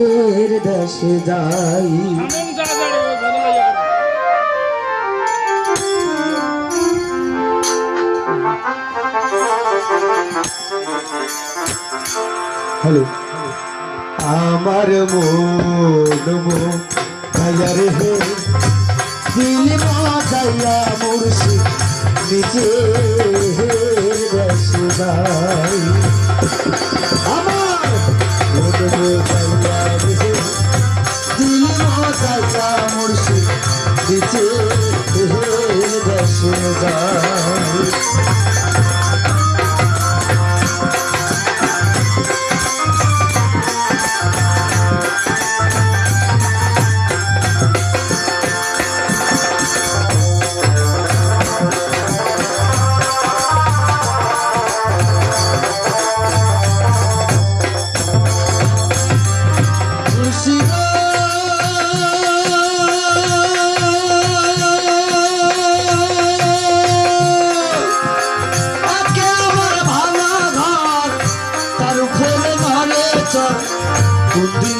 এর দেশে যাই। হ্যালো। আমার মন ভাইয়া রে হে। দিল মাতাইয়া মুর্শি নিচে রসদাই রসদাই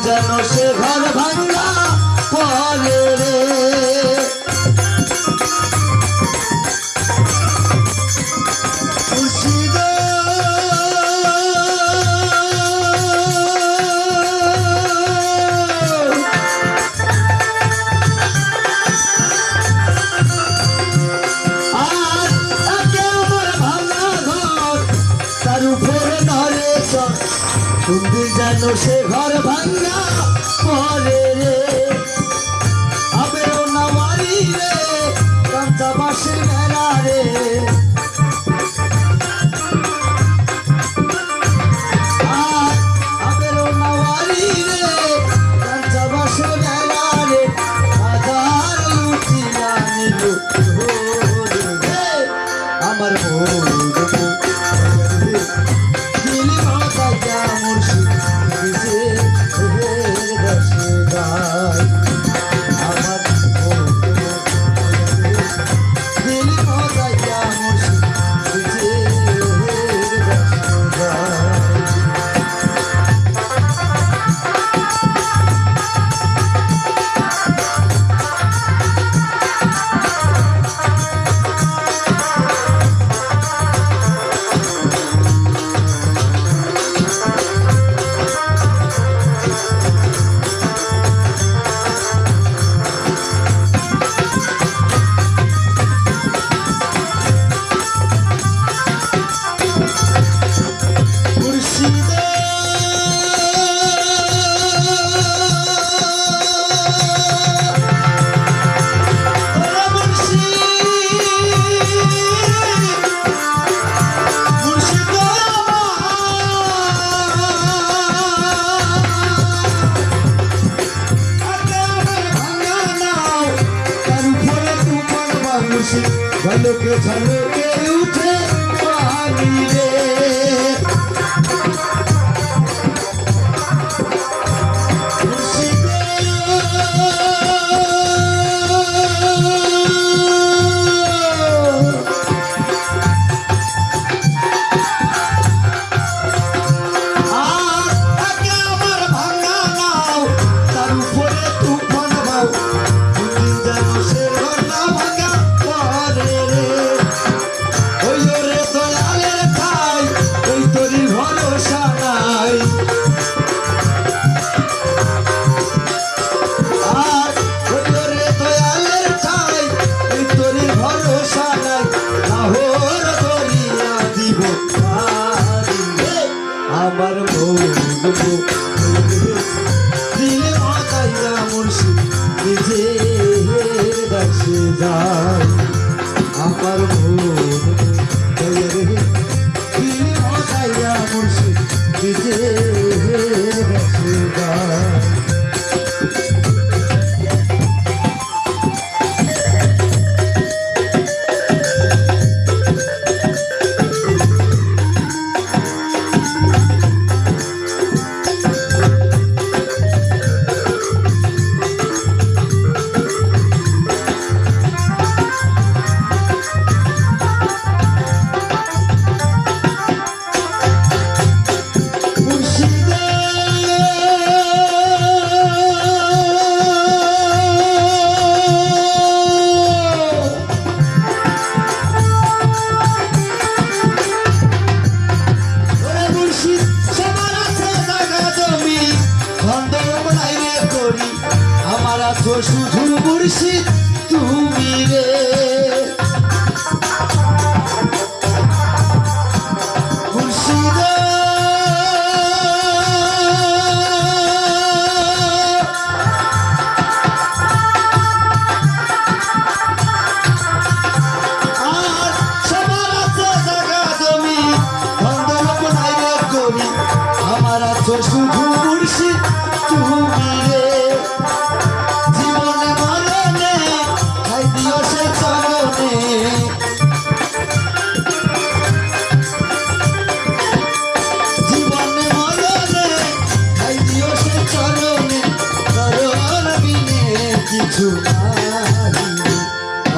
যেন সে ঘর ভাঙ্গা পরে চর কোনদিন যেন সে ঘর ভাঙা পরে রে। আবেও না মারি রে কাঁচা বাসের বেড়া রে আর আবেও ઝલક ઝલકે ઉઠે પાણી રે আমার ভোগ দিল মাতাইয়া মুর্শিদ নিজে দাসে যায়। আমার আছো শুধু মুর্শিদ তুমি রে। মুর্শিদ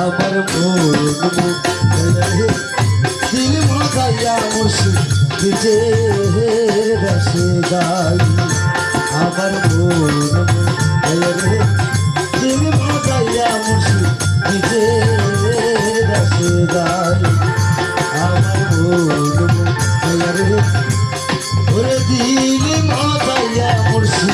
আমার মন দিল মুখাইয়া মুর্শি নিজের রসে গাই আমার মন দিল মুখাইয়া মুর্শি নিজের রসে গাই আমার মন ওরে দিল মুখাইয়া মুর্শি